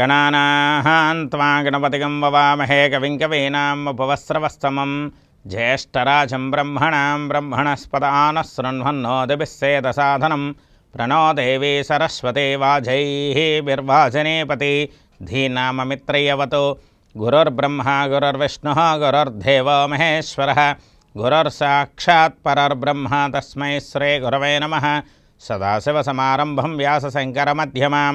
ఓం గణపతిగం వవామహే కవిం కవీనాం ఉపవస్రవస్తమం జ్యేష్ఠరాజం బ్రహ్మణాం బ్రహ్మణస్పదాన శృణ్వన్నోదిభిస్సేదసాధనం ప్రణో దేవీ సరస్వతి వాజై బిర్వాజనేపతి ధీనామమిత్రయవతు గురుర్బ్రహ్మ గురుర్విష్ణు గురుర్దేవో మహేశ్వర గురుర్సాక్షాత్పరర్బ్రహ్మ తస్మై శ్రీ గురవే నమ సదాశివసమారంభం వ్యాసశంకరమధ్యమాం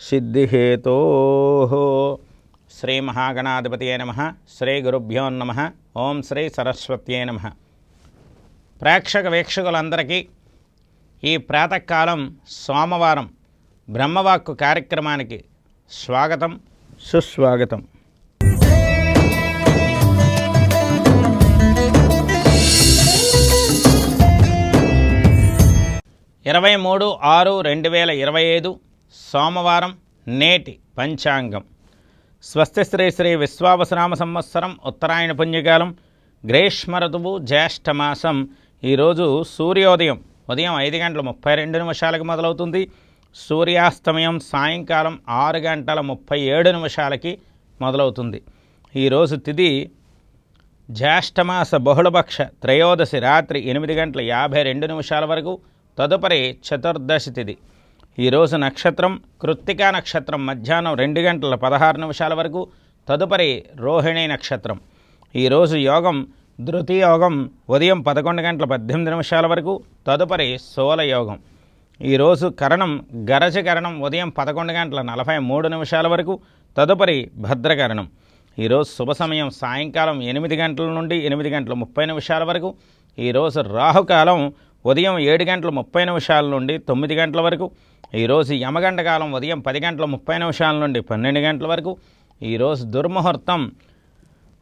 సిద్ధిహేతో. శ్రీ మహాగణాధిపతియే నమ. శ్రీ గురుభ్యో నమ. ఓం శ్రీ సరస్వత్యే నమ. ప్రేక్షక వీక్షకులందరికీ ఈ ప్రాతకాలం సోమవారం బ్రహ్మవాక్కు కార్యక్రమానికి స్వాగతం సుస్వాగతం. ఇరవై మూడు ఆరు రెండు వేల ఇరవై ఐదు సోమవారం నేటి పంచాంగం. స్వస్తి శ్రీ శ్రీ విశ్వావసనామ సంవత్సరం ఉత్తరాయణ పుణ్యకాలం గ్రీష్మ ఋతువు జ్యేష్ఠమాసం ఈరోజు సూర్యోదయం ఉదయం ఐదు గంటల ముప్పై రెండు నిమిషాలకు మొదలవుతుంది. సూర్యాస్తమయం సాయంకాలం ఆరు గంటల ముప్పై ఏడు నిమిషాలకి మొదలవుతుంది. ఈరోజు తిథి జ్యేష్ఠమాస బహుళపక్ష త్రయోదశి రాత్రి ఎనిమిది గంటల యాభై రెండు నిమిషాల వరకు తదుపరి చతుర్దశి తిథి ఈరోజు నక్షత్రం కృత్తికా నక్షత్రం మధ్యాహ్నం రెండు గంటల పదహారు నిమిషాల వరకు తదుపరి రోహిణి నక్షత్రం. ఈరోజు యోగం ధృతి యోగం ఉదయం పదకొండు గంటల పద్దెనిమిది నిమిషాల వరకు తదుపరి సోల యోగం. ఈరోజు కరణం గరజ కరణం ఉదయం పదకొండు గంటల నలభై మూడు నిమిషాల వరకు తదుపరి భద్రకరణం. ఈరోజు శుభ సమయం సాయంకాలం ఎనిమిది గంటల నుండి ఎనిమిది గంటల ముప్పై నిమిషాల వరకు ఈరోజు రాహుకాలం ఉదయం ఏడు గంటల ముప్పై నిమిషాల నుండి తొమ్మిది గంటల వరకు ఈరోజు యమగంట కాలం ఉదయం పది గంటల ముప్పై నిమిషాల నుండి పన్నెండు గంటల వరకు ఈరోజు దుర్ముహూర్తం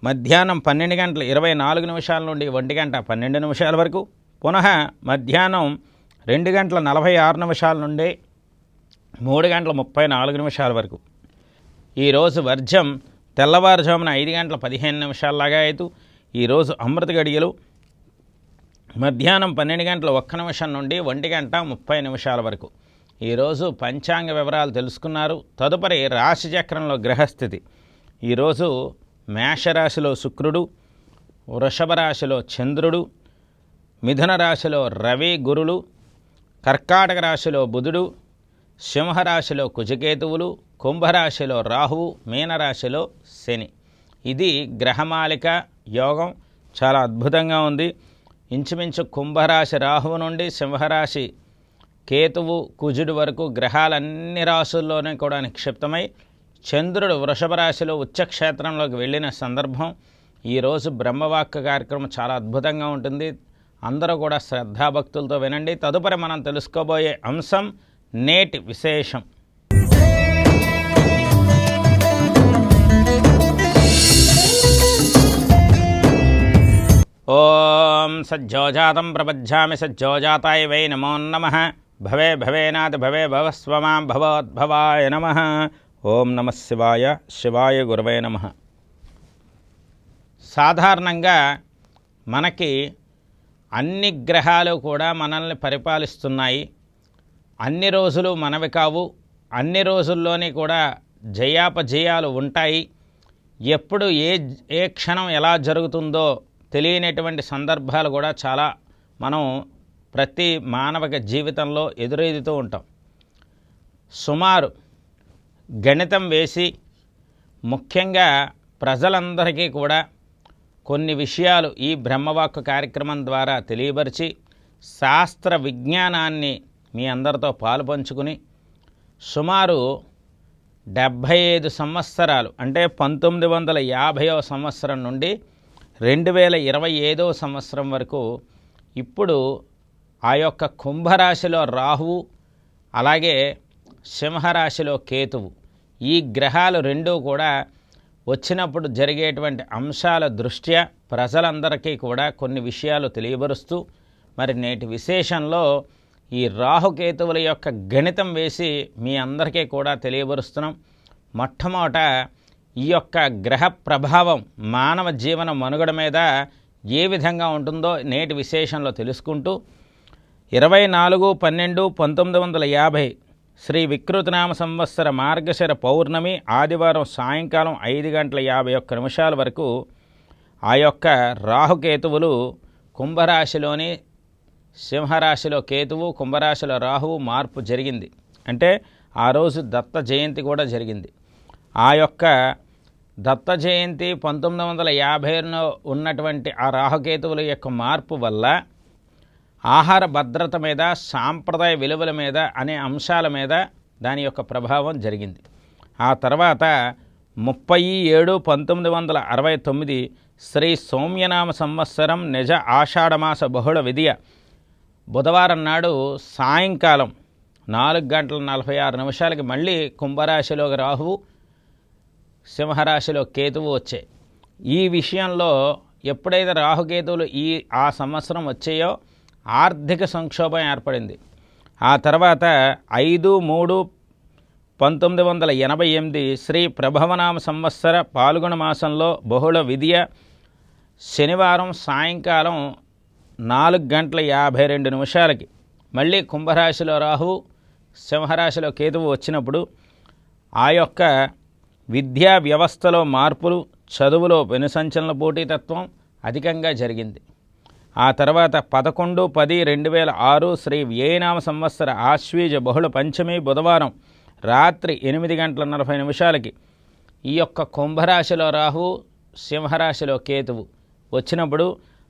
మధ్యాహ్నం పన్నెండు గంటల ఇరవై నాలుగు నిమిషాల నుండి ఒంటి గంట పన్నెండు నిమిషాల వరకు పునః మధ్యాహ్నం రెండు గంటల నలభై ఆరు నిమిషాల నుండి మూడు గంటల ముప్పై నాలుగు నిమిషాల వరకు. ఈరోజు వర్జం తెల్లవారుజామున ఐదు గంటల పదిహేను నిమిషాలలాగా అవుతూ ఈరోజు అమృత గడియలు మధ్యాహ్నం పన్నెండు గంటల ఒక్క నిమిషం నుండి ఒంటి గంట ముప్పై నిమిషాల వరకు. ఈరోజు పంచాంగ వివరాలు తెలుసుకున్నారు. తదుపరి రాశిచక్రంలో గ్రహస్థితి. ఈరోజు మేషరాశిలో శుక్రుడు వృషభ రాశిలో చంద్రుడు మిథున రాశిలో రవి గురులు కర్కాటక రాశిలో బుధుడు సింహరాశిలో కుజకేతువులు కుంభరాశిలో రాహువు మీనరాశిలో శని. ఇది గ్రహమాలిక యోగం. చాలా అద్భుతంగా ఉంది. ఇంచుమించు కుంభరాశి రాహువు నుండి సింహరాశి కేతువు కుజుడు వరకు గ్రహాలన్ని రాశుల్లోనే కూడా నిక్షిప్తమై చంద్రుడు వృషభ రాశిలో ఉచ్చక్షేత్రంలోకి వెళ్ళిన సందర్భం. ఈరోజు బ్రహ్మవాక్య కార్యక్రమం చాలా అద్భుతంగా ఉంటుంది. అందరూ కూడా శ్రద్ధాభక్తులతో వినండి. తదుపరి మనం తెలుసుకోబోయే అంశం నేటి విశేషం. ఓం సజ్జోజాతం ప్రపజ్జామి సజ్జోజాతాయ వై నమో నమ. భవే భవేనాది భవే భవస్వమాం భవోద్భవాయ నమ. ఓం నమ శివాయ శివాయ గురవే నమ. సాధారణంగా మనకి అన్ని గ్రహాలు కూడా మనల్ని పరిపాలిస్తున్నాయి. అన్ని రోజులు మనవి కావు. అన్ని రోజుల్లోని కూడా జయాపజయాలు ఉంటాయి. ఎప్పుడు ఏ ఏ క్షణం ఎలా జరుగుతుందో తెలియనటువంటి సందర్భాలు కూడా చాలా మనం ప్రతి మానవ జీవితంలో ఎదురెదుతూ ఉంటాం. సుమారు గణితం వేసి ముఖ్యంగా ప్రజలందరికీ కూడా కొన్ని విషయాలు ఈ బ్రహ్మవాక్కు కార్యక్రమం ద్వారా తెలియపరిచి శాస్త్ర విజ్ఞానాన్ని మీ అందరితో పాలు పంచుకుని సుమారు డెబ్భై ఐదు సంవత్సరాలు అంటే పంతొమ్మిది వందల యాభైవ సంవత్సరం నుండి రెండు వేల ఇరవై ఐదవ సంవత్సరం వరకు ఇప్పుడు ఆ యొక్క కుంభరాశిలో రాహువు అలాగే సింహరాశిలో కేతువు. ఈ గ్రహాలు రెండూ కూడా వచ్చినప్పుడు జరిగేటువంటి అంశాల దృష్ట్యా ప్రజలందరికీ కూడా కొన్ని విషయాలు తెలియబరుస్తూ మరి నేటి విశేషంలో ఈ రాహుకేతువుల యొక్క గణితం వేసి మీ అందరికీ కూడా తెలియబరుస్తున్నాం. మొట్టమొదట ఈ యొక్క గ్రహ ప్రభావం మానవ జీవన మనుగడ మీద ఏ విధంగా ఉంటుందో నేటి విశేషంలో తెలుసుకుంటూ ఇరవై నాలుగు పన్నెండు పంతొమ్మిది వందల యాభై శ్రీ వికృతనామ సంవత్సర మార్గశిర పౌర్ణమి ఆదివారం సాయంకాలం ఐదు గంటల యాభై ఒక్క నిమిషాల వరకు ఆ యొక్క రాహుకేతువులు కుంభరాశిలోని సింహరాశిలో కేతువు కుంభరాశిలో రాహువు మార్పు జరిగింది. అంటే ఆ రోజు దత్త జయంతి కూడా జరిగింది. ఆ యొక్క దత్త జయంతి పంతొమ్మిది వందల యాభైలో ఉన్నటువంటి ఆ రాహుకేతువుల యొక్క మార్పు వల్ల ఆహార భద్రత మీద సాంప్రదాయ విలువల మీద అనే అంశాల మీద దాని యొక్క ప్రభావం జరిగింది. ఆ తర్వాత ముప్పై ఏడు పంతొమ్మిది వందల అరవై తొమ్మిది శ్రీ సౌమ్యనామ సంవత్సరం నిజ ఆషాఢమాస బహుళ విధియ బుధవారం నాడు సాయంకాలం నాలుగు గంటల నలభై ఆరు నిమిషాలకి మళ్ళీ కుంభరాశిలోకి రాహువు సింహరాశిలో కేతువు వచ్చాయి ఈ విషయంలో ఎప్పుడైతే రాహుకేతువులు ఈ ఆ సంవత్సరం వచ్చాయో ఆర్థిక సంక్షోభం ఏర్పడింది. ఆ తర్వాత ఐదు మూడు పంతొమ్మిది వందల ఎనభై ఎనిమిది శ్రీ ప్రభవనామ సంవత్సర పాల్గొన మాసంలో బహుళ విద్య శనివారం సాయంకాలం నాలుగు గంటల యాభై రెండు నిమిషాలకి. మళ్ళీ కుంభరాశిలో రాహు సింహరాశిలో కేతువు వచ్చినప్పుడు ఆ యొక్క విద్యా వ్యవస్థలో మార్పులు చదువులో వెనుసంచలన పోటీతత్వం అధికంగా జరిగింది. ఆ తర్వాత పదకొండు పది రెండు వేల ఆరు శ్రీ వ్యయనామ సంవత్సర ఆశ్వీజ బహుళ పంచమి బుధవారం రాత్రి ఎనిమిది గంటల నలభై నిమిషాలకి ఈ యొక్క కుంభరాశిలో రాహు సింహరాశిలో కేతువు వచ్చినప్పుడు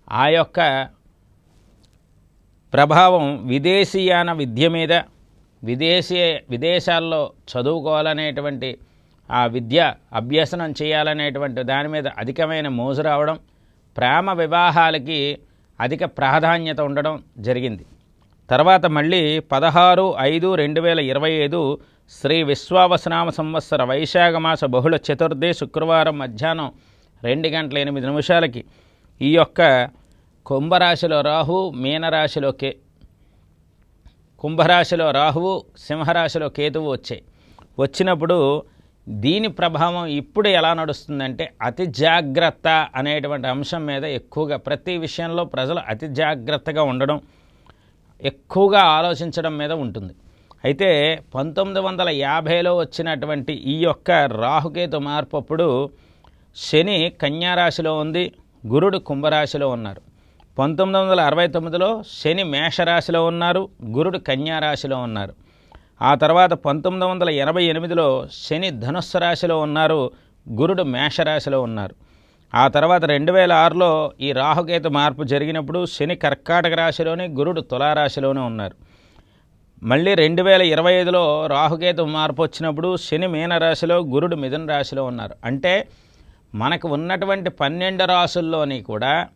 ఆ యొక్క ప్రభావం విదేశీయాన విద్య మీద విదేశీ విదేశాల్లో చదువుకోవాలనేటువంటి ఆ విద్య అభ్యసనం చేయాలనేటువంటి దాని మీద అధికమైన మోజు రావడం ప్రేమ వివాహాలకి అధిక ప్రాధాన్యత ఉండడం జరిగింది. తర్వాత మళ్ళీ పదహారు ఐదు రెండు వేల ఇరవై ఐదు శ్రీ విశ్వావసనామ సంవత్సర వైశాఖ మాస బహుళ చతుర్థి శుక్రవారం మధ్యాహ్నం రెండు గంటల ఎనిమిది నిమిషాలకి ఈ యొక్క కుంభరాశిలో రాహు మీనరాశిలో కే కుంభరాశిలో రాహువు సింహరాశిలో కేతువు వచ్చాయి. వచ్చినప్పుడు దీని ప్రభావం ఇప్పుడు ఎలా నడుస్తుందంటే అతి జాగ్రత్త అనేటువంటి అంశం మీద ఎక్కువగా ప్రతి విషయంలో ప్రజలు అతి జాగ్రత్తగా ఉండడం ఎక్కువగా ఆలోచించడం మీద ఉంటుంది. అయితే పంతొమ్మిది వందల యాభైలో వచ్చినటువంటి ఈ యొక్క రాహుకేతు మార్పు అప్పుడు శని కన్యారాశిలో ఉంది గురుడు కుంభరాశిలో ఉన్నారు. పంతొమ్మిది వందల అరవై తొమ్మిదిలో శని మేషరాశిలో ఉన్నారు గురుడు కన్యారాశిలో ఉన్నారు. ఆ తర్వాత పంతొమ్మిది వందల ఎనభై ఎనిమిదిలో శని ధనుస్సు రాశిలో ఉన్నారు గురుడు మేషరాశిలో ఉన్నారు. ఆ తర్వాత రెండు వేల ఆరులో ఈ రాహుకేతు మార్పు జరిగినప్పుడు శని కర్కాటక రాశిలోని గురుడు తులారాశిలోనే ఉన్నారు. మళ్ళీ రెండు వేల ఇరవై ఐదులో రాహుకేతు మార్పు వచ్చినప్పుడు శని మీనరాశిలో గురుడు మిథున రాశిలో ఉన్నారు. అంటే మనకు ఉన్నటువంటి పన్నెండు రాశుల్లోని కూడా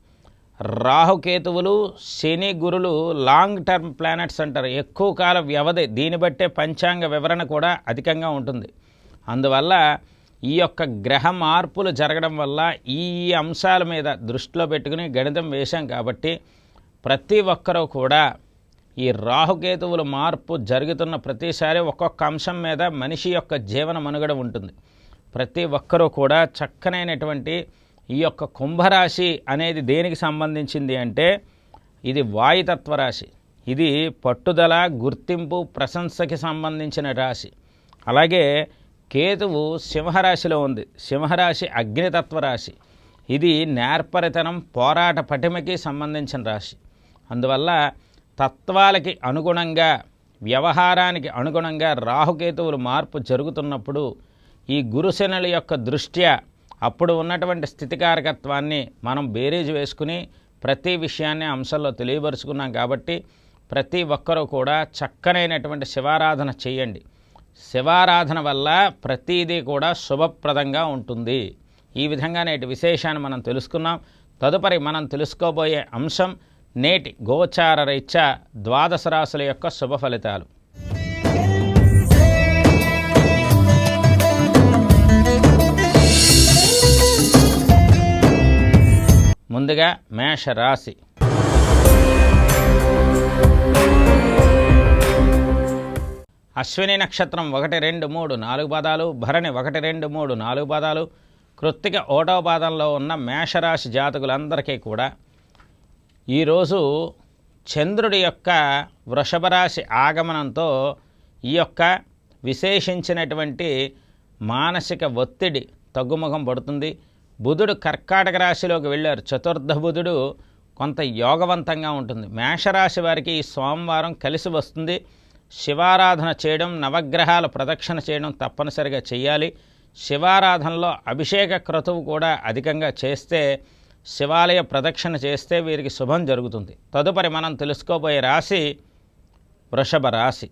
రాహుకేతువులు శని గురులు లాంగ్ టర్మ్ ప్లానెట్స్ అంటారు. ఎక్కువ కాల వ్యవధి దీన్ని బట్టే పంచాంగ వివరణ కూడా అధికంగా ఉంటుంది. అందువల్ల ఈ యొక్క గ్రహ మార్పులు జరగడం వల్ల ఈ అంశాల మీద దృష్టిలో పెట్టుకుని గణితం వేశాం కాబట్టి ప్రతి ఒక్కరూ కూడా ఈ రాహుకేతువుల మార్పు జరుగుతున్న ప్రతిసారి ఒక్కొక్క అంశం మీద మనిషి యొక్క జీవన మనుగడ ఉంటుంది. ప్రతి ఒక్కరూ కూడా చక్కనైనటువంటి ఈ యొక్క కుంభరాశి అనేది దేనికి సంబంధించింది అంటే ఇది వాయుతత్వ రాశి. ఇది పట్టుదల గుర్తింపు ప్రశంసకి సంబంధించిన రాశి. అలాగే కేతువు సింహరాశిలో ఉంది. సింహరాశి అగ్నితత్వ రాశి. ఇది నేర్పరితనం పోరాట పటిమకి సంబంధించిన రాశి. అందువల్ల తత్వాలకి అనుగుణంగా వ్యవహారానికి అనుగుణంగా రాహుకేతువులు మార్పు జరుగుతున్నప్పుడు ఈ గురుశనుల యొక్క దృష్ట్యా అప్పుడు ఉన్నటువంటి స్థితికారకత్వాన్ని మనం బేరేజ్ వేసుకుని ప్రతి విషయాన్ని అంశంలో తెలియపరుచుకున్నాం కాబట్టి ప్రతి ఒక్కరూ కూడా చక్కనైనటువంటి శివారాధన చేయండి. శివారాధన వల్ల ప్రతిదీ కూడా శుభప్రదంగా ఉంటుంది. ఈ విధంగా నేటి విశేషాన్ని మనం తెలుసుకున్నాం. తదుపరి మనం తెలుసుకోబోయే అంశం నేటి గోచార రీత్యా ద్వాదశ రాశుల యొక్క శుభ ఫలితాలు. ముందుగా మేషరాశి. అశ్విని నక్షత్రం ఒకటి రెండు మూడు నాలుగు పాదాలు భరణి ఒకటి రెండు మూడు నాలుగు పాదాలు కృత్తిక ఓటవ పాదంలో ఉన్న మేషరాశి జాతకులందరికీ కూడా ఈరోజు చంద్రుడి యొక్క వృషభ రాశి ఆగమనంతో ఈ యొక్క విశేషించినటువంటి మానసిక ఒత్తిడి తగ్గుముఖం పడుతుంది. బుధుడు కర్కాటక రాశిలోకి వెళ్ళారు. చతుర్థ బుధుడు కొంత యోగవంతంగా ఉంటుంది. మేషరాశి వారికి ఈ సోమవారం కలిసి వస్తుంది. శివారాధన చేయడం నవగ్రహాల ప్రదక్షిణ చేయడం తప్పనిసరిగా చేయాలి. శివారాధనలో అభిషేక క్రతువు కూడా అధికంగా చేస్తే శివాలయ ప్రదక్షిణ చేస్తే వీరికి శుభం జరుగుతుంది. తదుపరి మనం తెలుసుకోబోయే రాశి వృషభ రాశి.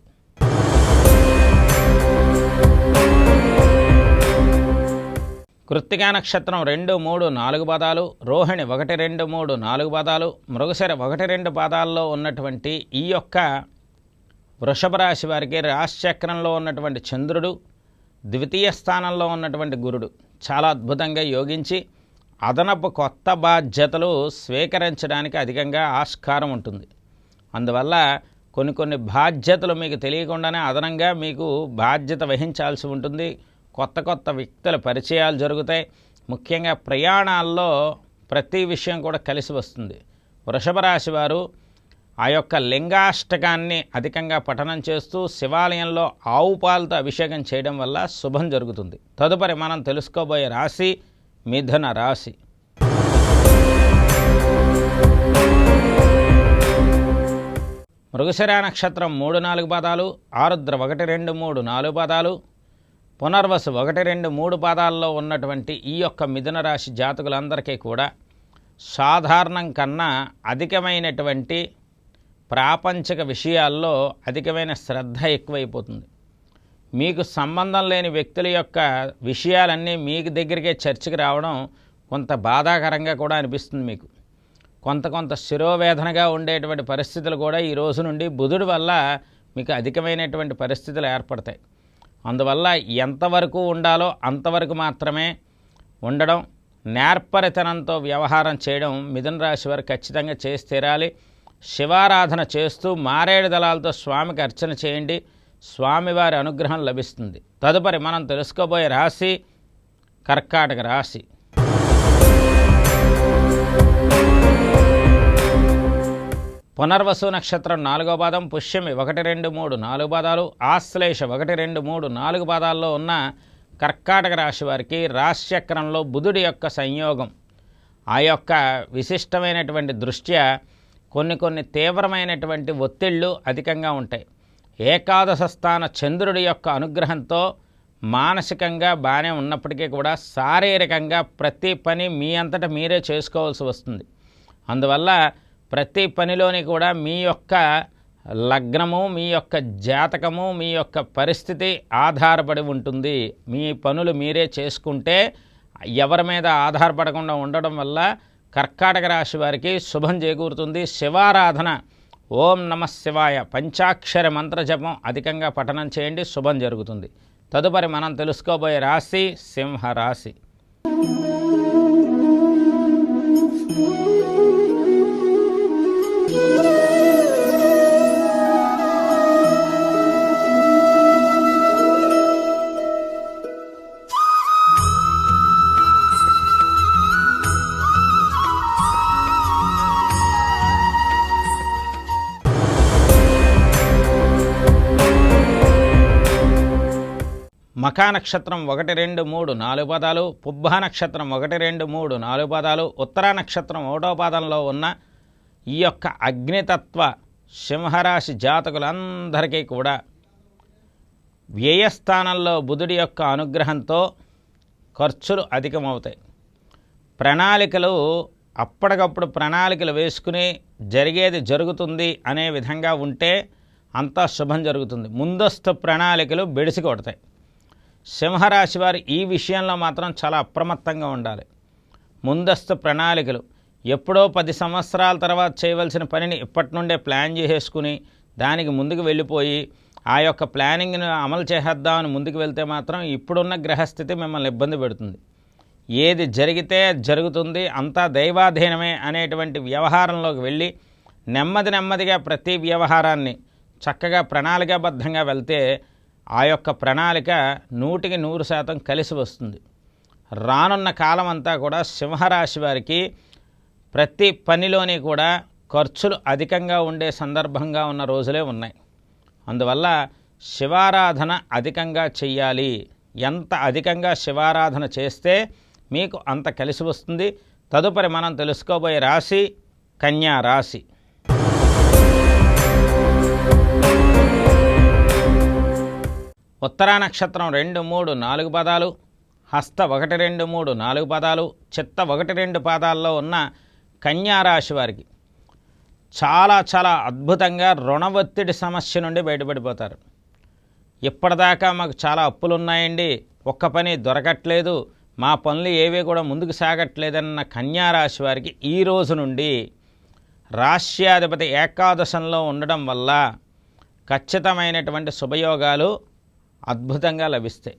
కృత్తికా నక్షత్రం రెండు మూడు నాలుగు పాదాలు రోహిణి ఒకటి రెండు మూడు నాలుగు పాదాలు మృగశిర ఒకటి రెండు పాదాల్లో ఉన్నటువంటి ఈ యొక్క వృషభ రాశి వారికి రాశిచక్రంలో ఉన్నటువంటి చంద్రుడు ద్వితీయ స్థానంలో ఉన్నటువంటి గురుడు. చాలా అద్భుతంగా యోగించి అదనపు కొత్త బాధ్యతలు స్వీకరించడానికి అధికంగా ఆస్కారం ఉంటుంది. అందువల్ల కొన్ని కొన్ని బాధ్యతలు మీకు తెలియకుండానే అదనంగా మీకు బాధ్యత వహించాల్సి ఉంటుంది. కొత్త కొత్త వ్యక్తుల పరిచయాలు జరుగుతాయి. ముఖ్యంగా ప్రయాణాల్లో ప్రతి విషయం కూడా కలిసి వస్తుంది. వృషభ రాశి వారు ఆ యొక్క లింగాష్టకాన్ని అధికంగా పఠనం చేస్తూ శివాలయంలో ఆవు పాలతో అభిషేకం చేయడం వల్ల శుభం జరుగుతుంది. తదుపరి మనం తెలుసుకోబోయే రాశి మిథున రాశి. మృగశిరా నక్షత్రం మూడు నాలుగు పదాలు ఆరుద్ర ఒకటి రెండు మూడు నాలుగు పదాలు పునర్వసు ఒకటి రెండు మూడు పాదాల్లో ఉన్నటువంటి ఈ యొక్క మిథున రాశి జాతకులందరికీ కూడా సాధారణం కన్నా అధికమైనటువంటి ప్రాపంచిక విషయాల్లో అధికమైన శ్రద్ధ ఎక్కువైపోతుంది. మీకు సంబంధం లేని వ్యక్తుల యొక్క విషయాలన్నీ మీకు దగ్గరికే చర్చకు రావడం కొంత బాధాకరంగా కూడా అనిపిస్తుంది మీకు. కొంత కొంత శిరోవేదనగా ఉండేటువంటి పరిస్థితులు కూడా ఈ రోజు నుండి బుధుడి వల్ల మీకు అధికమైనటువంటి పరిస్థితులు ఏర్పడతాయి. అందువల్ల ఎంతవరకు ఉండాలో అంతవరకు మాత్రమే ఉండడం నేర్పరితనంతో వ్యవహారం చేయడం మిథున రాశి వారు ఖచ్చితంగా చేసి తీరాలి. శివారాధన చేస్తూ మారేడు దళాలతో స్వామికి అర్చన చేయండి. స్వామివారి అనుగ్రహం లభిస్తుంది. తదుపరి మనం తెలుసుకోబోయే రాశి కర్కాటక రాశి. పునర్వసు నక్షత్రం నాలుగో పాదం పుష్యమి ఒకటి రెండు మూడు నాలుగు పాదాలు ఆశ్లేష ఒకటి రెండు మూడు నాలుగు పాదాల్లో ఉన్న కర్కాటక రాశి వారికి రాశిచక్రంలో బుధుడి యొక్క సంయోగం. ఆ యొక్క విశిష్టమైనటువంటి దృష్ట్యా కొన్ని కొన్ని తీవ్రమైనటువంటి ఒత్తిళ్ళు అధికంగా ఉంటాయి. ఏకాదశ స్థాన చంద్రుడి యొక్క అనుగ్రహంతో మానసికంగా బాగానే ఉన్నప్పటికీ కూడా శారీరకంగా ప్రతి పని మీ అంతటా మీరే చేసుకోవాల్సి వస్తుంది. అందువల్ల ప్రతి పనిలోని కూడా మీ యొక్క లగ్నము మీ యొక్క జాతకము మీ యొక్క పరిస్థితి ఆధారపడి ఉంటుంది. మీ పనులు మీరే చేసుకుంటే ఎవరి మీద ఆధారపడకుండా ఉండడం వల్ల కర్కాటక రాశి వారికి శుభం చేకూరుతుంది. శివారాధన. ఓం నమ శివాయ. పంచాక్షర మంత్ర జపం అధికంగా పఠనం చేయండి శుభం జరుగుతుంది. తదుపరి మనం తెలుసుకోబోయే రాశి సింహ మఖా నక్షత్రం ఒకటి రెండు మూడు నాలుగు పదాలు పుబ్బ నక్షత్రం ఒకటి రెండు మూడు నాలుగు పదాలు ఉత్తర నక్షత్రం ఒకటో పాదంలో ఉన్న ఈ యొక్క అగ్నితత్వ సింహరాశి జాతకులందరికీ కూడా వ్యయస్థానంలో బుధుడి యొక్క అనుగ్రహంతో ఖర్చులు అధికమవుతాయి. ప్రణాళికలు అప్పటికప్పుడు ప్రణాళికలు వేసుకుని జరిగేది జరుగుతుంది అనే విధంగా ఉంటే అంతా శుభం జరుగుతుంది. ముందస్తు ప్రణాళికలు బెడిసి కొడతాయి. సింహరాశి వారు ఈ విషయంలో మాత్రం చాలా అప్రమత్తంగా ఉండాలి. ముందస్తు ప్రణాళికలు ఎప్పుడో పది సంవత్సరాల తర్వాత చేయవలసిన పనిని ఇప్పటి నుండే ప్లాన్ చేసేసుకుని దానికి ముందుకు వెళ్ళిపోయి ఆ యొక్క ప్లానింగ్ను అమలు చేసేద్దామని ముందుకు వెళ్తే మాత్రం ఇప్పుడున్న గ్రహస్థితి మిమ్మల్ని ఇబ్బంది పెడుతుంది. ఏది జరిగితే జరుగుతుంది అంతా దైవాధీనమే అనేటువంటి వ్యవహారంలోకి వెళ్ళి నెమ్మది నెమ్మదిగా ప్రతి వ్యవహారాన్ని చక్కగా ప్రణాళికాబద్ధంగా వెళ్తే ఆ యొక్క ప్రణాళిక నూటికి నూరు శాతం కలిసి వస్తుంది. రానున్న కాలం అంతా కూడా సింహరాశి వారికి ప్రతి పనిలోని కూడా ఖర్చులు అధికంగా ఉండే సందర్భంగా ఉన్న రోజులే ఉన్నాయి. అందువల్ల శివారాధన అధికంగా చెయ్యాలి. ఎంత అధికంగా శివారాధన చేస్తే మీకు అంత కలిసి వస్తుంది. తదుపరి మనం తెలుసుకోబోయే రాశి కన్యా రాశి. ఉత్తరా నక్షత్రం రెండు మూడు నాలుగు పదాలు హస్త ఒకటి రెండు మూడు నాలుగు పదాలు చిత్త ఒకటి రెండు పాదాల్లో ఉన్న కన్యా రాశి వారికి చాలా చాలా అద్భుతంగా రుణ ఒత్తిడి సమస్య నుండి బయటపడిపోతారు. ఇప్పటిదాకా మాకు చాలా అప్పులు ఉన్నాయండి ఒక్క పని దొరకట్లేదు. మా పనులు ఏవి కూడా ముందుకు సాగట్లేదన్న కన్యా రాశి వారికి ఈ రోజు నుండి రాష్ట్రాధిపతి ఏకాదశంలో ఉండడం వల్ల ఖచ్చితమైనటువంటి శుభయోగాలు అద్భుతంగా లభిస్తాయి.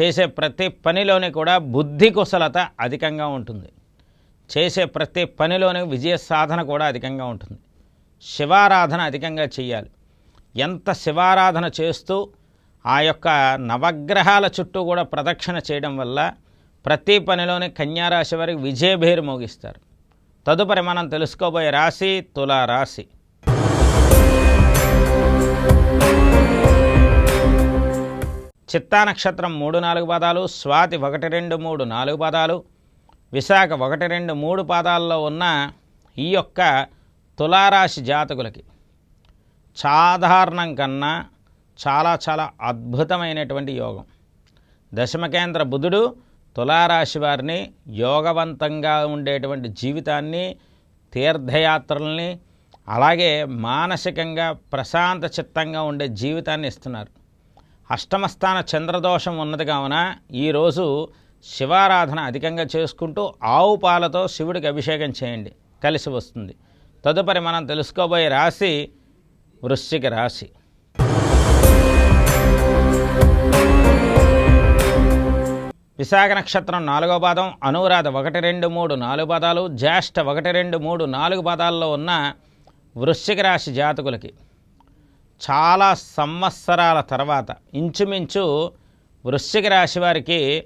చేసే ప్రతి పనిలోని కూడా బుద్ధి కుశలత అధికంగా ఉంటుంది. చేసే ప్రతి పనిలోని విజయ సాధన కూడా అధికంగా ఉంటుంది. శివారాధన అధికంగా చేయాలి. ఎంత శివారాధన చేస్తూ ఆ యొక్క నవగ్రహాల చుట్టూ కూడా ప్రదక్షిణ చేయడం వల్ల ప్రతి పనిలోని కన్యారాశి వారికి విజయభేరు మోగిస్తారు. తదుపరి మనం తెలుసుకోబోయే రాశి తులారాశి. చిత్తా నక్షత్రం మూడు నాలుగు పదాలు స్వాతి ఒకటి రెండు మూడు నాలుగు పదాలు విశాఖ ఒకటి రెండు మూడు పాదాల్లో ఉన్న ఈ యొక్క తులారాశి జాతకులకి సాధారణం కన్నా చాలా చాలా అద్భుతమైనటువంటి యోగం. దశమకేంద్ర బుధుడు తులారాశి వారిని యోగవంతంగా ఉండేటువంటి జీవితాన్ని తీర్థయాత్రల్ని అలాగే మానసికంగా ప్రశాంత చిత్తంగా ఉండే జీవితాన్ని ఇస్తున్నారు. అష్టమస్థాన చంద్రదోషం ఉన్నది కావున ఈరోజు శివారాధన అధికంగా చేసుకుంటూ ఆవు పాలతో శివుడికి అభిషేకం చేయండి. కలిసి వస్తుంది. తదుపరి మనం తెలుసుకోబోయే రాశి వృశ్చిక రాశి. విశాఖ నక్షత్రం నాలుగో పాదం అనురాధ ఒకటి రెండు మూడు నాలుగు పదాలు జ్యేష్ఠ ఒకటి రెండు మూడు నాలుగు పదాల్లో ఉన్న వృశ్చిక రాశి జాతకులకి చాలా సంవత్సరాల తర్వాత ఇంచుమించు వృశ్చిక రాశి వారికి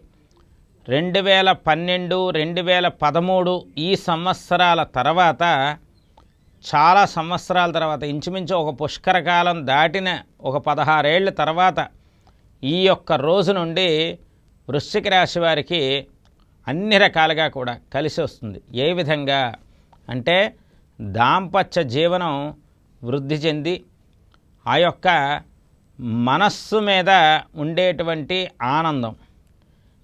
రెండు వేల పన్నెండు రెండు వేల పదమూడు ఈ సంవత్సరాల తర్వాత చాలా సంవత్సరాల తర్వాత ఇంచుమించు ఒక పుష్కర కాలం దాటిన ఒక పదహారేళ్ళ తర్వాత ఈ యొక్క రోజు నుండి వృశ్చిక రాశి వారికి అన్ని రకాలుగా కూడా కలిసి వస్తుంది. ఏ విధంగా? అంటే దాంపత్య జీవనం వృద్ధి చెంది ఆ యొక్క మనస్సు మీద ఉండేటువంటి ఆనందం.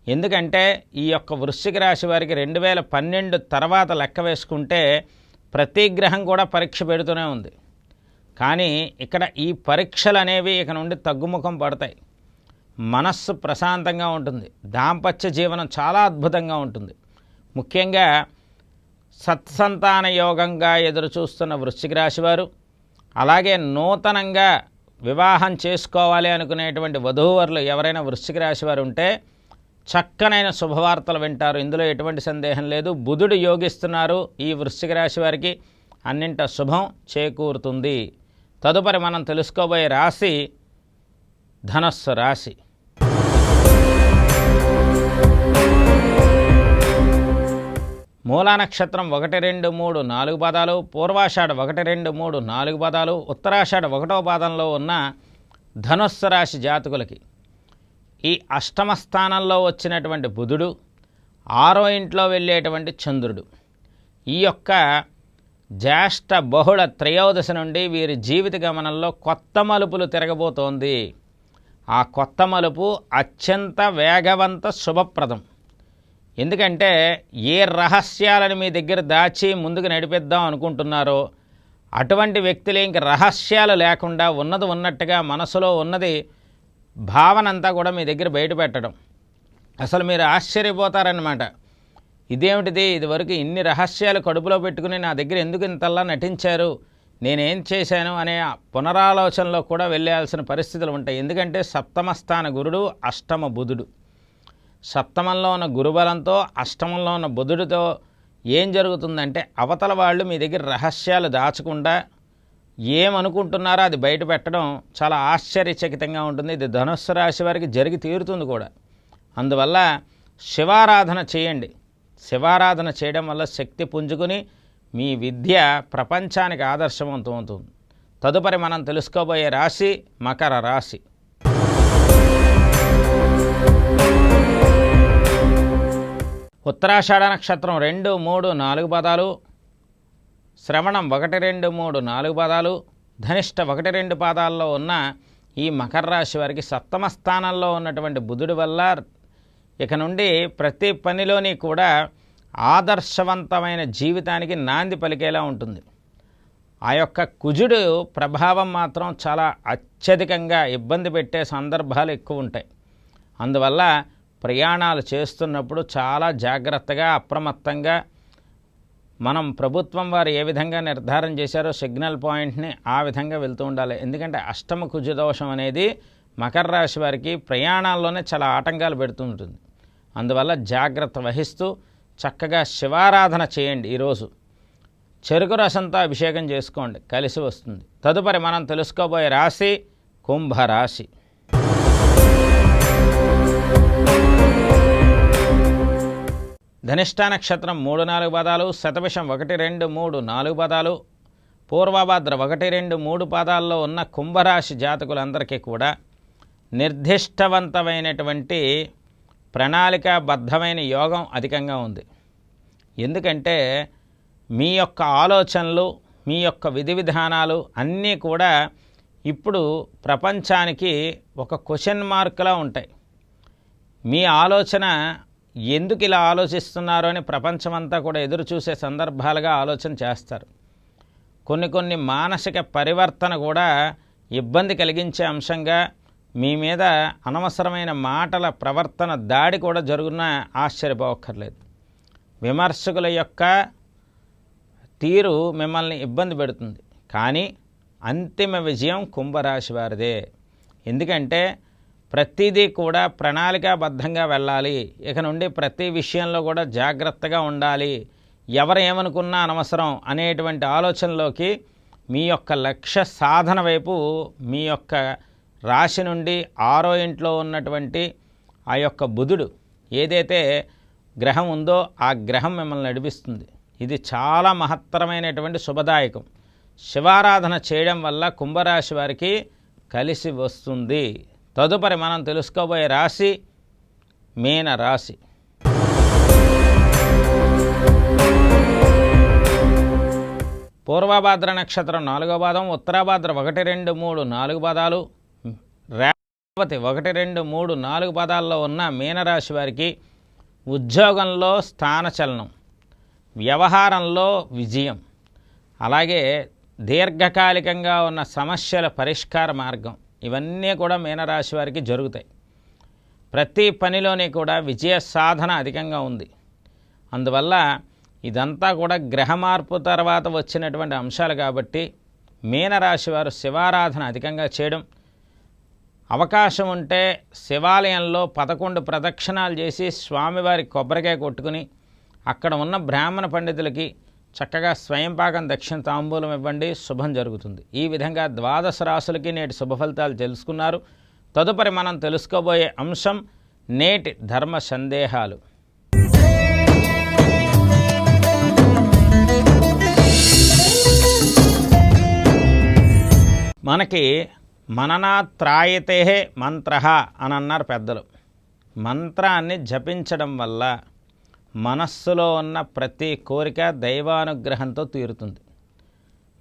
ఎందుకంటే ఈ యొక్క వృశ్చిక రాశి వారికి రెండు వేల పన్నెండు తర్వాత లెక్క వేసుకుంటే ప్రతి గ్రహం కూడా పరీక్ష పెడుతూనే ఉంది. కానీ ఇక్కడ ఈ పరీక్షలు అనేవి ఇక నుండి తగ్గుముఖం పడతాయి. మనస్సు ప్రశాంతంగా ఉంటుంది. దాంపత్య జీవనం చాలా అద్భుతంగా ఉంటుంది. ముఖ్యంగా సత్సంతాన యోగంగా ఎదురు చూస్తున్న వృశ్చిక రాశివారు అలాగే నూతనంగా వివాహం చేసుకోవాలి అనుకునేటువంటి వధూవరులు ఎవరైనా వృశ్చిక రాశి వారు ఉంటే చక్కనైన శుభవార్తలు వింటారు. ఇందులో ఎటువంటి సందేహం లేదు. బుధుడు యోగిస్తున్నారు. ఈ వృశ్చిక రాశి వారికి అన్నింట శుభం చేకూరుతుంది. తదుపరి మనం తెలుసుకోబోయే రాశి ధనస్సు రాశి. మూలా నక్షత్రం ఒకటి రెండు మూడు నాలుగు పాదాలు పూర్వాషాఢ ఒకటి రెండు మూడు నాలుగు పాదాలు ఉత్తరాషాఢ ఒకటో పాదంలో ఉన్న ధనుస్సు రాశి జాతకులకి. ఈ అష్టమ స్థానంలో వచ్చినటువంటి బుధుడు ఆరో ఇంట్లో వెళ్ళేటువంటి చంద్రుడు. ఈ యొక్క జ్యేష్ఠ బహుళ త్రయోదశ నుండి వీరి జీవిత గమనంలో కొత్త మలుపులు తిరగబోతోంది. ఆ కొత్త మలుపు అత్యంత వేగవంత శుభప్రదం. ఎందుకంటే ఏ రహస్యాలను మీ దగ్గర దాచి ముందుకు నడిపిద్దాం అనుకుంటున్నారో అటువంటి వ్యక్తులు ఇంక రహస్యాలు లేకుండా ఉన్నది ఉన్నట్టుగా మనసులో ఉన్నది భావన అంతా కూడా మీ దగ్గర బయటపెట్టడం అసలు మీరు ఆశ్చర్యపోతారనమాట ఇదేమిటిది? ఇదివరకు ఇన్ని రహస్యాలు కడుపులో పెట్టుకుని నా దగ్గర ఎందుకు ఇంతల్లా నటించారు? నేనేం చేశాను అనే పునరాలోచనలో కూడా వెళ్ళాల్సిన పరిస్థితులు ఉంటాయి. ఎందుకంటే సప్తమ స్థాన గురుడు అష్టమ బుధుడు. సప్తమంలో ఉన్న గురుబలంతో అష్టమంలో ఉన్న బుధుడితో ఏం జరుగుతుందంటే అవతల వాళ్ళు మీ దగ్గర రహస్యాలు దాచకుండా ఏమనుకుంటున్నారో అది బయట పెట్టడం చాలా ఆశ్చర్యచకితంగా ఉంటుంది. ఇది ధనుస్సు రాశి వారికి జరిగి తీరుతుంది కూడా. అందువల్ల శివారాధన చేయండి. శివారాధన చేయడం వల్ల శక్తి పుంజుకుని మీ విద్య ప్రపంచానికి ఆదర్శవంతం అవుతుంది తదుపరి మనం తెలుసుకోబోయే రాశి మకర రాశి. ఉత్తరాషాఢ నక్షత్రం రెండు మూడు నాలుగు పదాలు. శ్రవణం ఒకటి రెండు మూడు నాలుగు పదాలు. ధనిష్ట ఒకటి రెండు పాదాల్లో ఉన్న ఈ మకర రాశి వారికి సప్తమ స్థానంలో ఉన్నటువంటి బుధుడి వల్ల ఇక నుండి ప్రతి పనిలోని కూడా ఆదర్శవంతమైన జీవితానికి నాంది పలికేలా ఉంటుంది. ఆ యొక్క కుజుడు ప్రభావం మాత్రం చాలా అత్యధికంగా ఇబ్బంది పెట్టే సందర్భాలు ఎక్కువ ఉంటాయి. అందువల్ల ప్రయాణాలు చేస్తున్నప్పుడు చాలా జాగ్రత్తగా అప్రమత్తంగా మనం ప్రభుత్వం వారు ఏ విధంగా నిర్ధారణ చేశారో సిగ్నల్ పాయింట్ని ఆ విధంగా వెళ్తూ ఉండాలి. ఎందుకంటే అష్టమ కుజదోషం అనేది మకర రాశి వారికి ప్రయాణాల్లోనే చాలా ఆటంకాలు పెడుతుంటుంది అందువల్ల జాగ్రత్త వహిస్తూ చక్కగా శివారాధన చేయండి ఈరోజు. చెరుకు రసంతో అభిషేకం చేసుకోండి కలిసి వస్తుంది. తదుపరి మనం తెలుసుకోబోయే రాశి కుంభరాశి. ధనిష్ట నక్షత్రం మూడు నాలుగు పదాలు శతవిషం ఒకటి రెండు మూడు నాలుగు పదాలు పూర్వభాద్ర ఒకటి రెండు మూడు పాదాల్లో ఉన్న కుంభరాశి జాతకులందరికీ కూడా నిర్దిష్టవంతమైనటువంటి ప్రణాళికాబద్ధమైన యోగం అధికంగా ఉంది. ఎందుకంటే మీ యొక్క ఆలోచనలు మీ యొక్క విధి విధానాలు అన్నీ కూడా ఇప్పుడు ప్రపంచానికి ఒక క్వశ్చన్ మార్కులా ఉంటాయి. మీ ఆలోచన ఎందుకు ఇలా ఆలోచిస్తున్నారో అని ప్రపంచమంతా కూడా ఎదురు చూసే సందర్భాలుగా ఆలోచన చేస్తారు. కొన్ని కొన్ని మానసిక పరివర్తన కూడా ఇబ్బంది కలిగించే అంశంగా మీ మీద అనవసరమైన మాటల ప్రవర్తన దాడి కూడా జరుగున ఆశ్చర్యపోవక్కర్లేదు విమర్శకుల యొక్క తీరు మిమ్మల్ని ఇబ్బంది పెడుతుంది. కానీ అంతిమ విజయం కుంభరాశి వారిదే. ఎందుకంటే ప్రతిదీ కూడా ప్రణాళికాబద్ధంగా వెళ్ళాలి. ఇక నుండి ప్రతి విషయంలో కూడా జాగ్రత్తగా ఉండాలి. ఎవరు ఏమనుకున్నా అనవసరం అనేటువంటి ఆలోచనలోకి మీ యొక్క లక్ష్య సాధన వైపు మీ యొక్క రాశి నుండి ఆరో ఇంట్లో ఉన్నటువంటి ఆ యొక్క బుధుడు ఏదైతే గ్రహం ఉందో ఆ గ్రహం మిమ్మల్ని నడిపిస్తుంది. ఇది చాలా మహత్తరమైనటువంటి శుభదాయకం. శివారాధన చేయడం వల్ల కుంభరాశి వారికి కలిసి వస్తుంది. తదుపరి మనం తెలుసుకోబోయే రాశి మీన రాశి. పూర్వభాద్ర నక్షత్రం నాలుగో పాదం ఉత్తరాభాద్ర ఒకటి రెండు మూడు నాలుగు పదాలు రేవతి ఒకటి రెండు మూడు నాలుగు పదాల్లో ఉన్న మీనరాశి వారికి ఉద్యోగంలో స్థానచలనం వ్యవహారంలో విజయం అలాగే దీర్ఘకాలికంగా ఉన్న సమస్యల పరిష్కార మార్గం ఇవన్నీ కూడా మీనరాశి వారికి జరుగుతాయి. ప్రతి పనిలోని కూడా విజయ సాధన అధికంగా ఉంది. అందువల్ల ఇదంతా కూడా గ్రహ మార్పు తర్వాత వచ్చినటువంటి అంశాలు కాబట్టి మీనరాశి వారు శివారాధన అధికంగా చేయడం. అవకాశం ఉంటే శివాలయంలో పదకొండు ప్రదక్షిణాలు చేసి స్వామివారి కొబ్బరికాయ కొట్టుకుని అక్కడ ఉన్న బ్రాహ్మణ పండితులకి చక్కగా స్వయంపాకం దక్షిణ తాంబూలం ఇవ్వండి శుభం జరుగుతుంది. ఈ విధంగా ద్వాదశ రాసులకి నేటి శుభ ఫలితాలు తెలుసుకున్నారు. తదుపరి మనం తెలుసుకోబోయే అంశం నేటి ధర్మ సందేహాలు. మనకి మననాత్రాయతే మంత్ర అని అన్నారు పెద్దలు. మంత్రాన్ని జపించడం వల్ల మనస్సులో ఉన్న ప్రతి కోరిక దైవానుగ్రహంతో తీరుతుంది.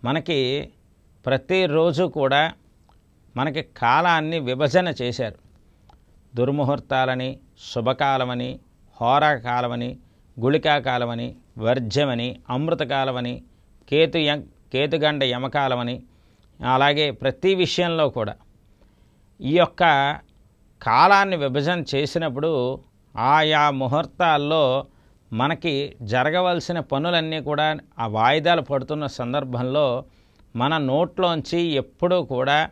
మనకి ప్రతిరోజు కూడా మనకి కాలాన్ని విభజన చేశారు. దుర్ముహూర్తాలని శుభకాలమని హోరాకాలమని గుళికాకాలమని వర్జ్యమని అమృతకాలమని కేతు యం కేతుగండ యమకాలమని అలాగే ప్రతి విషయంలో కూడా ఈ యొక్క కాలాన్ని విభజన చేసినప్పుడు ఆయా ముహూర్తాల్లో మనకి జరగవలసిన పనులన్నీ కూడా ఆ వాయిదాలు పడుతున్న సందర్భంలో మన నోట్లోంచి ఎప్పుడూ కూడా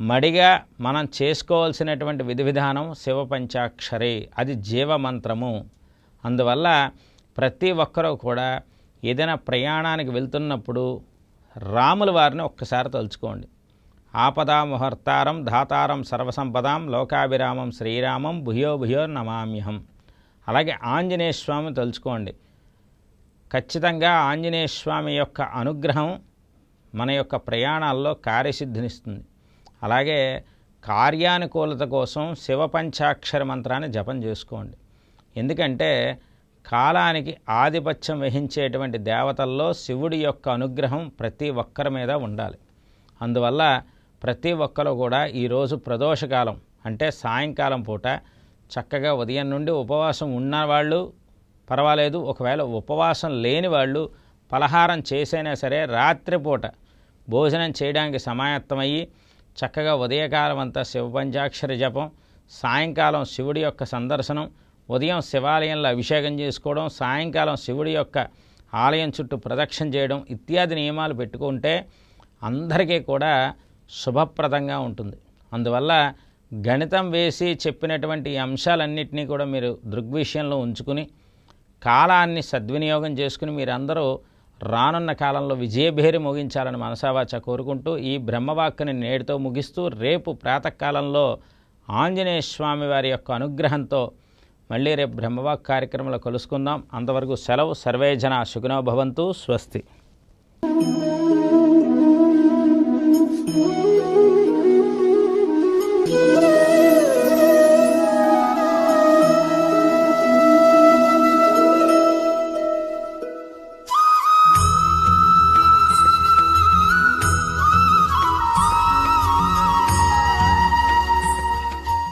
మడిగా మనం చేసుకోవాల్సినటువంటి విధి విధానం శివ పంచాక్షరి అది జీవమంత్రము. అందువల్ల ప్రతి ఒక్కరూ కూడా ఏదైనా ప్రయాణానికి వెళ్తున్నప్పుడు రాముల వారిని ఒక్కసారి తలుచుకోండి. ఆపదాముహర్తారం ధాతారం సర్వసంపదాం లోకాభిరామం శ్రీరామం భుయో భుయో నమామ్యహం. అలాగే ఆంజనేయ స్వామి తలుచుకోండి. ఖచ్చితంగా ఆంజనేయ స్వామి యొక్క అనుగ్రహం మన యొక్క ప్రయాణాల్లో కార్యసిద్ధినిస్తుంది. అలాగే కార్యానుకూలత కోసం శివ పంచాక్షర మంత్రాన్ని జపం చేసుకోండి. ఎందుకంటే కాలానికి ఆధిపత్యం వహించేటువంటి దేవతల్లో శివుడి యొక్క అనుగ్రహం ప్రతి ఒక్కరి మీద ఉండాలి. అందువల్ల ప్రతి ఒక్కరు కూడా ఈరోజు ప్రదోషకాలం అంటే సాయంకాలం పూట చక్కగా ఉదయం నుండి ఉపవాసం ఉన్నవాళ్ళు పర్వాలేదు ఒకవేళ ఉపవాసం లేని వాళ్ళు పలహారం చేసైనా సరే రాత్రిపూట భోజనం చేయడానికి సమాయత్తమయ్యి చక్కగా ఉదయకాలం అంతా శివపంచాక్షరి జపం సాయంకాలం శివుడి యొక్క సందర్శనం ఉదయం శివాలయంలో అభిషేకం చేసుకోవడం సాయంకాలం శివుడి యొక్క ఆలయం చుట్టూ ప్రదక్షిణ చేయడం ఇత్యాది నియమాలు పెట్టుకుంటే అందరికీ కూడా శుభప్రదంగా ఉంటుంది. అందువల్ల గణితం వేసి చెప్పినటువంటి అంశాలన్నింటినీ కూడా మీరు దృగ్విషయంలో ఉంచుకుని కాలాన్ని సద్వినియోగం చేసుకుని మీరందరూ రానున్న కాలంలో విజయభేరి ముగించాలని మనసావాచ కోరుకుంటూ ఈ బ్రహ్మవాక్కుని నేటితో ముగిస్తూ రేపు ప్రాతకాలంలో ఆంజనేయ స్వామి వారి యొక్క అనుగ్రహంతో మళ్ళీ రేపు బ్రహ్మవాక్ కార్యక్రమంలో కలుసుకుందాం. అంతవరకు సెలవు. సర్వేజన సుఖనో భవంతు. స్వస్తి.